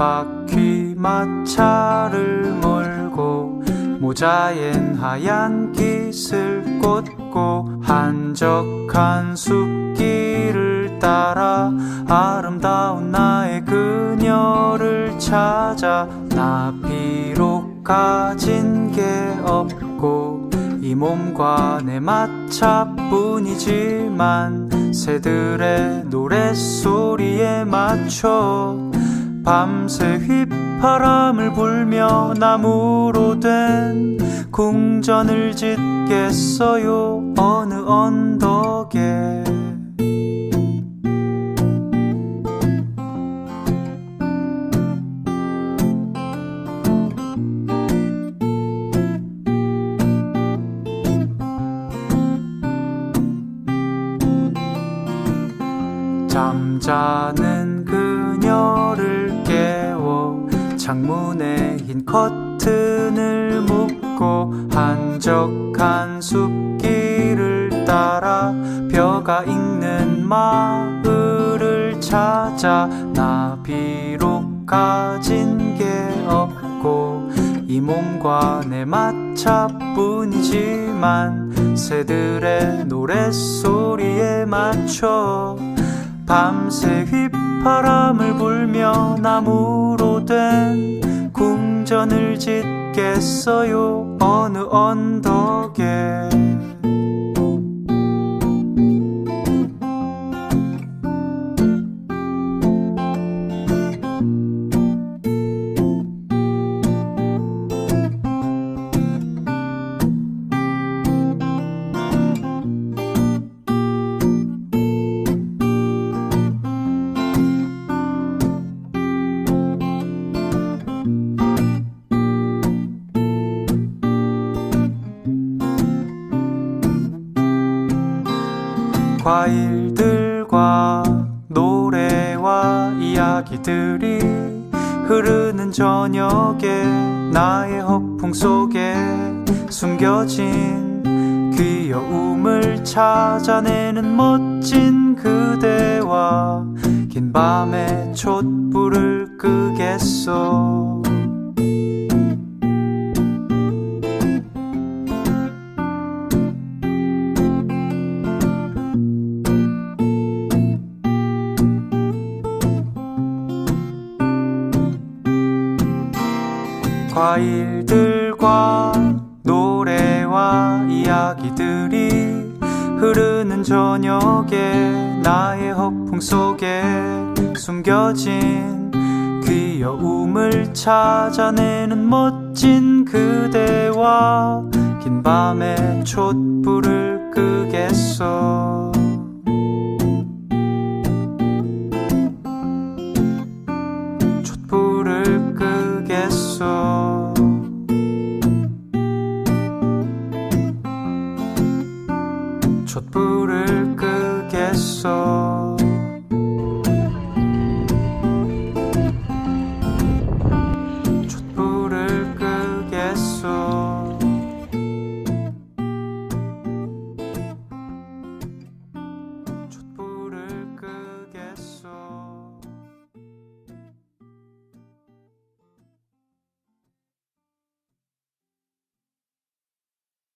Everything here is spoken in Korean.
바퀴 마차를 몰고 모자엔 하얀 깃을 꽂고 한적한 숲길을 따라 아름다운 나의 그녀를 찾아 나 비록 가진 게 없고 이 몸과 내 마차뿐이지만 새들의 노랫소리에 맞춰 밤새 휘파람을 불며 나무로 된 궁전을 짓겠어요 어느 언덕에? 잠자는 그녀를 창문에 흰 커튼을 묶고 한적한 숲길을 따라 벼가 익는 마을을 찾아 나 비록 가진 게 없고 이 몸과 내 마차뿐이지만 새들의 노랫소리에 맞춰 밤새 휘파람을 불며 나무로 된 궁전을 짓겠어요? 어느 언덕에 과일들과 노래와 이야기들이 흐르는 저녁에 나의 허풍 속에 숨겨진 귀여움을 찾아내는 멋진 그대와 긴 밤에 촛불을 끄겠소 과일들과 노래와 이야기들이 흐르는 저녁에 나의 허풍 속에 숨겨진 귀여움을 찾아내는 멋진 그대와 긴 밤에 촛불을 끄겠소 for.